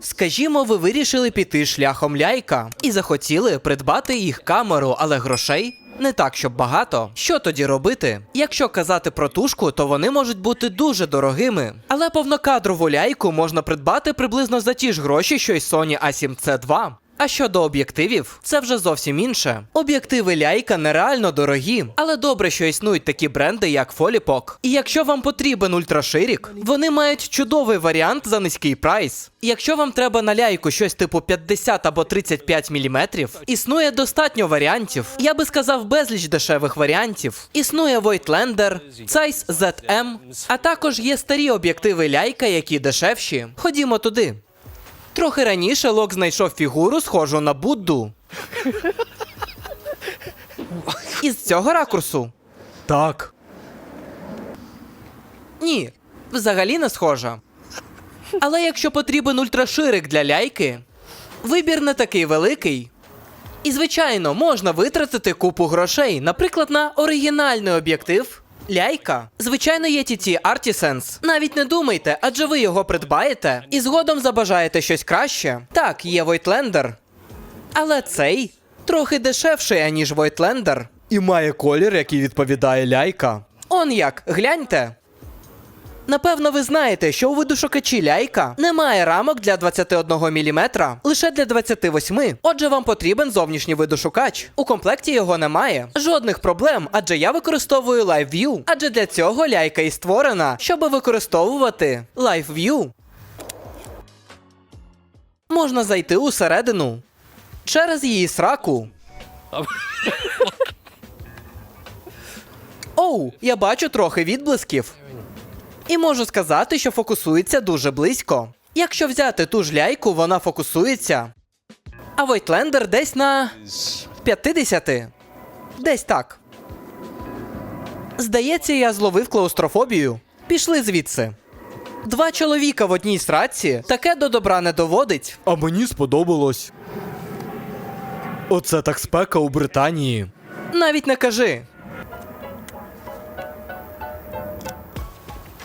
Скажімо, ви вирішили піти шляхом ляйка і захотіли придбати їх камеру, але грошей не так, щоб багато. Що тоді робити? Якщо казати про тушку, то вони можуть бути дуже дорогими. Але повнокадрову ляйку можна придбати приблизно за ті ж гроші, що й Sony A7C2. А щодо об'єктивів, це вже зовсім інше. Об'єктиви ляйка нереально дорогі, але добре, що існують такі бренди, як Folipok. І якщо вам потрібен ультраширік, вони мають чудовий варіант за низький прайс. Якщо вам треба на ляйку щось типу 50 або 35 мм, існує достатньо варіантів. Я би сказав безліч дешевих варіантів. Існує Voigtlander, Zeiss ZM, а також є старі об'єктиви ляйка, які дешевші. Ходімо туди. Трохи раніше Лок знайшов фігуру, схожу на Будду. Із цього ракурсу? Так. Ні, взагалі не схожа. Але якщо потрібен ультраширик для ляйки, вибір не такий великий. І, звичайно, можна витратити купу грошей, наприклад, на оригінальний об'єктив. Ляйка. Звичайно, є TT Artisans. Навіть не думайте, адже ви його придбаєте і згодом забажаєте щось краще. Так, є Войтлендер. Але цей трохи дешевший, аніж Войтлендер. І має колір, який відповідає ляйка. Он як, гляньте. Напевно, ви знаєте, що у видошукачі ляйка немає рамок для 21 мм, лише для 28. Отже, вам потрібен зовнішній видошукач. У комплекті його немає. Жодних проблем, адже я використовую LiveView. Адже для цього ляйка і створена, щоб використовувати LiveView. Можна зайти усередину через її сраку. Оу, я бачу трохи відблисків. І можу сказати, що фокусується дуже близько. Якщо взяти ту ж ляйку, вона фокусується. А Voigtlander десь на 50. Десь так. Здається, я зловив клаустрофобію. Пішли звідси. Два чоловіка в одній сраці таке до добра не доводить. А мені сподобалось. Оце так спека у Британії. Навіть не кажи.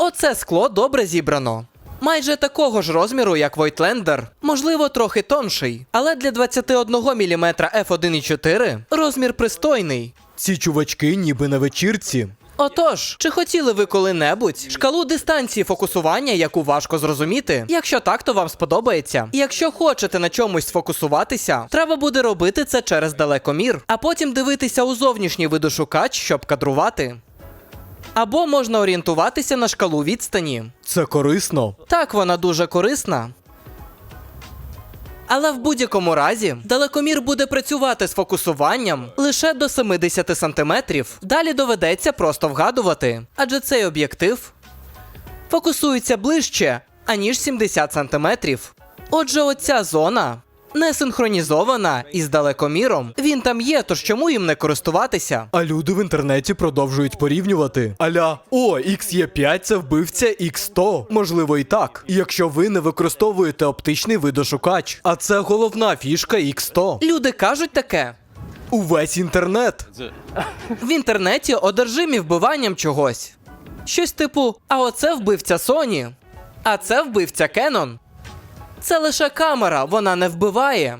Оце скло добре зібрано. Майже такого ж розміру, як Voigtlander, можливо, трохи тонший, але для 21 мм f1.4 розмір пристойний. Ці чувачки ніби на вечірці. Отож, чи хотіли ви коли-небудь шкалу дистанції фокусування, яку важко зрозуміти? Якщо так, то вам сподобається. І Якщо хочете на чомусь сфокусуватися, треба буде робити це через далекомір, а потім дивитися у зовнішній видошукач, щоб кадрувати. Або можна орієнтуватися на шкалу відстані. Це корисно. Так, вона дуже корисна. Але в будь-якому разі далекомір буде працювати з фокусуванням лише до 70 см. Далі доведеться просто вгадувати, адже цей об'єктив фокусується ближче, аніж 70 см. Отже, оця зона не синхронізована із далекоміром. Він там є, тож чому їм не користуватися? А люди в інтернеті продовжують порівнювати. Аля, о, XE5 це вбивця X100. Можливо, і так. Якщо ви не використовуєте оптичний видошукач, а це головна фішка X100. Люди кажуть таке. Увесь інтернет. В інтернеті одержимі вбиванням чогось. Щось типу: а оце вбивця Sony, а це вбивця Canon. Це лише камера, вона не вбиває.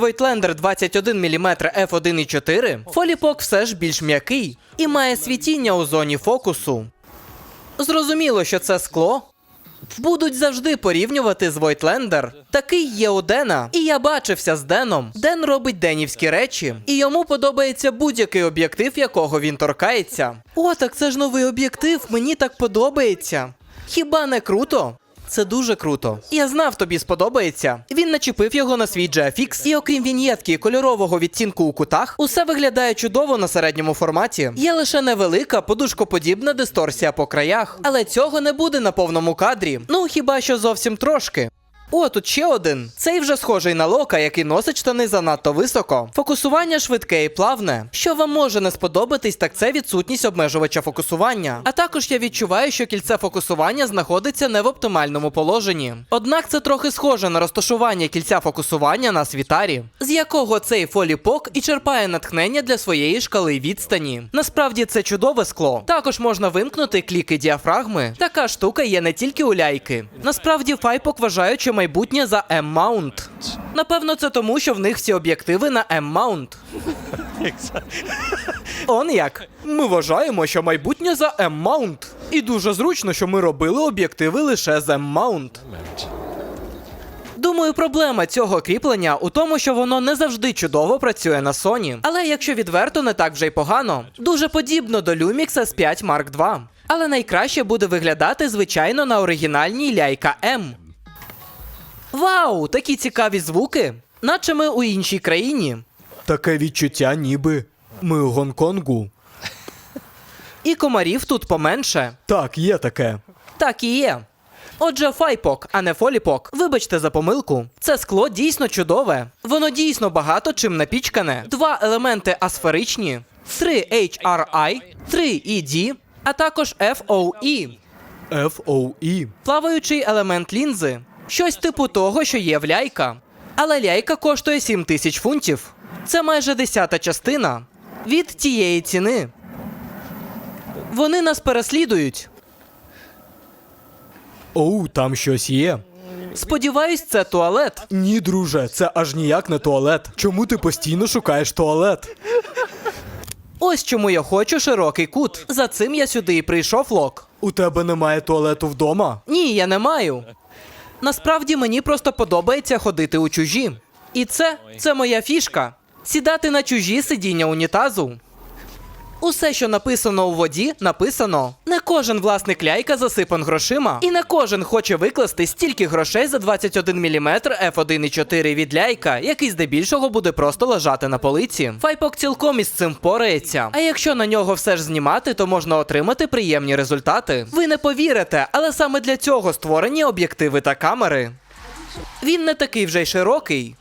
Voigtlander 21 мм f1.4, Folipok все ж більш м'який і має світіння у зоні фокусу. Зрозуміло, що це скло Будуть завжди порівнювати з Войтлендер. Такий є у Дена. І я бачився з Деном. Ден робить денівські речі, і йому подобається будь-який об'єктив, якого він торкається. О, так це ж новий об'єктив, мені так подобається. Хіба не круто? Це дуже круто. Я знав, тобі сподобається. Він начепив його на свій GFX, і окрім віньєтки кольорового відцінку у кутах, усе виглядає чудово на середньому форматі. Є лише невелика подушкоподібна дисторсія по краях, але цього не буде на повному кадрі. Ну хіба що зовсім трошки. О, тут ще один. Цей вже схожий на лока, який носить штани занадто високо. Фокусування швидке і плавне. Що вам може не сподобатись, так це відсутність обмежувача фокусування. А також я відчуваю, що кільце фокусування знаходиться не в оптимальному положенні. Однак це трохи схоже на розташування кільця фокусування на світарі, з якого цей фоліпок і черпає натхнення для своєї шкали відстані. Насправді це чудове скло. Також можна вимкнути кліки діафрагми. Така штука є не тільки у ляйки. Насправді файпок вважають, що майбутнє за M-маунт. Напевно, це тому, що в них всі об'єктиви на M-маунт. Он як. Ми вважаємо, що майбутнє за M-маунт. І дуже зручно, що ми робили об'єктиви лише з M-маунт. Думаю, проблема цього кріплення у тому, що воно не завжди чудово працює на Sony. Але якщо відверто, не так вже й погано. Дуже подібно до Lumix S5 Mark II. Але найкраще буде виглядати, звичайно, на оригінальній ляйка M. Вау, такі цікаві звуки, наче ми у іншій країні. Таке відчуття, ніби ми у Гонконгу. І комарів тут поменше. Так, є таке. Так і є. Отже, файпок, а не фоліпок. Вибачте за помилку. Це скло дійсно чудове. Воно дійсно багато чим напічкане. Два елементи асферичні, 3 HRI, 3 ED, а також FOE. FOE. Плаваючий елемент лінзи. Щось типу того, що є в ляйка. Але ляйка коштує 7 тисяч фунтів. Це майже десята частина від тієї ціни. Вони нас переслідують. Оу, там щось є. Сподіваюсь, це туалет. Ні, друже, це аж ніяк не туалет. Чому ти постійно шукаєш туалет? Ось чому я хочу широкий кут. За цим я сюди і прийшов лок. У тебе немає туалету вдома? Ні, я не маю. Насправді мені просто подобається ходити у чужі. І це це моя фішка. Сідати на чужі сидіння унітазу. Усе, що написано у воді, написано. Не кожен власник ляйка засипан грошима, і не кожен хоче викласти стільки грошей за 21 мм f1.4 від ляйка, який здебільшого буде просто лежати на полиці. Файпок цілком із цим впорається. А якщо на нього все ж знімати, то можна отримати приємні результати. Ви не повірите, але саме для цього створені об'єктиви та камери. Він не такий вже й широкий.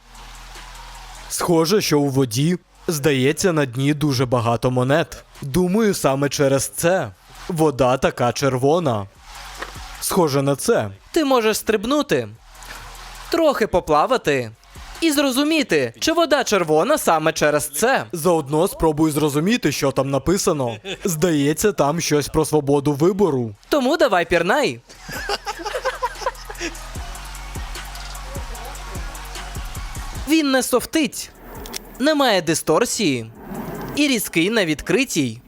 Схоже, що у воді здається на дні дуже багато монет. Думаю, саме через це вода така червона. Схоже на це. Ти можеш стрибнути, трохи поплавати і зрозуміти, чи вода червона саме через це. Заодно спробую зрозуміти, що там написано. Здається, там щось про свободу вибору. Тому давай пірнай. Він не софтить, немає дисторсії і різкий на відкритій.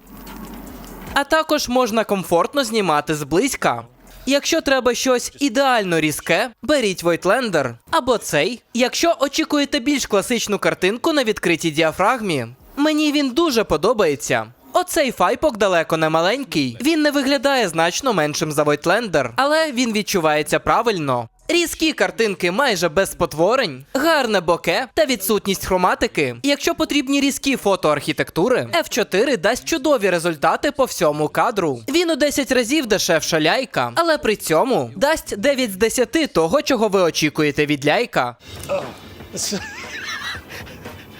А також можна комфортно знімати зблизька. Якщо треба щось ідеально різке, беріть Voigtlander або цей. Якщо очікуєте більш класичну картинку на відкритій діафрагмі, мені він дуже подобається. Оцей файпок далеко не маленький. Він не виглядає значно меншим за Voigtlander, але він відчувається правильно. Різкі картинки майже без спотворень, гарне боке та відсутність хроматики. Якщо потрібні різкі фотоархітектури, F4 дасть чудові результати по всьому кадру. Він у 10 разів дешевша ляйка, але при цьому дасть 9 з 10 того, чого ви очікуєте від ляйка.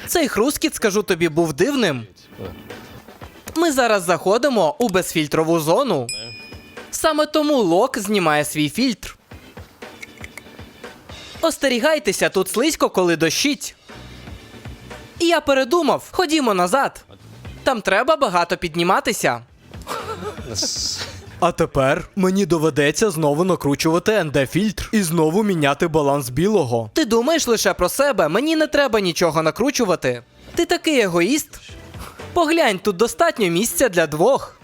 Цей хрускіт, скажу тобі, був дивним. Ми зараз заходимо у безфільтрову зону. Саме тому лок знімає свій фільтр. Остерігайтеся, тут слизько, коли дощить. І я передумав, ходімо назад. Там треба багато підніматися. А тепер мені доведеться знову накручувати ND-фільтр і знову міняти баланс білого. Ти думаєш лише про себе, мені не треба нічого накручувати. Ти такий егоїст. Поглянь, тут достатньо місця для двох.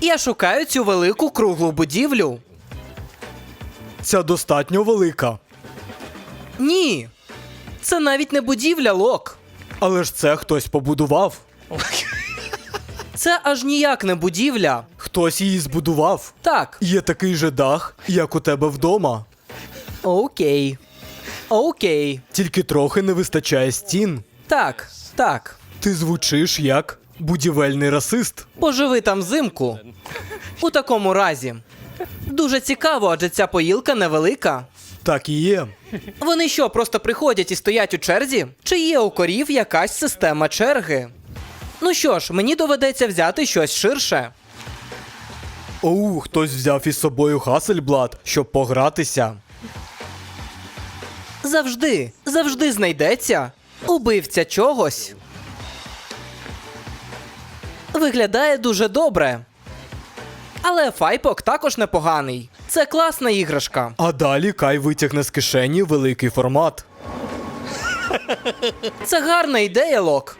Я шукаю цю велику круглу будівлю. Ця достатньо велика. Ні. Це навіть не будівля, Лок. Але ж це хтось побудував. Це аж ніяк не будівля. Хтось її збудував. Так, Є такий же дах, як у тебе вдома. окей. Окей. Тільки трохи не вистачає стін. Так, так. Ти звучиш як будівельний расист. Поживи там взимку. У такому разі. Дуже цікаво, адже ця поїлка невелика. Так і є. Вони що, просто приходять і стоять у черзі? Чи є у корів якась система черги? Ну що ж, мені доведеться взяти щось ширше. Оу, хтось взяв із собою Хасельблад, щоб погратися. Завжди, завжди знайдеться убивця чогось. Виглядає дуже добре. Але файпок також непоганий. Це класна іграшка. А далі Кай витягне з кишені великий формат. Це гарна ідея, Лок.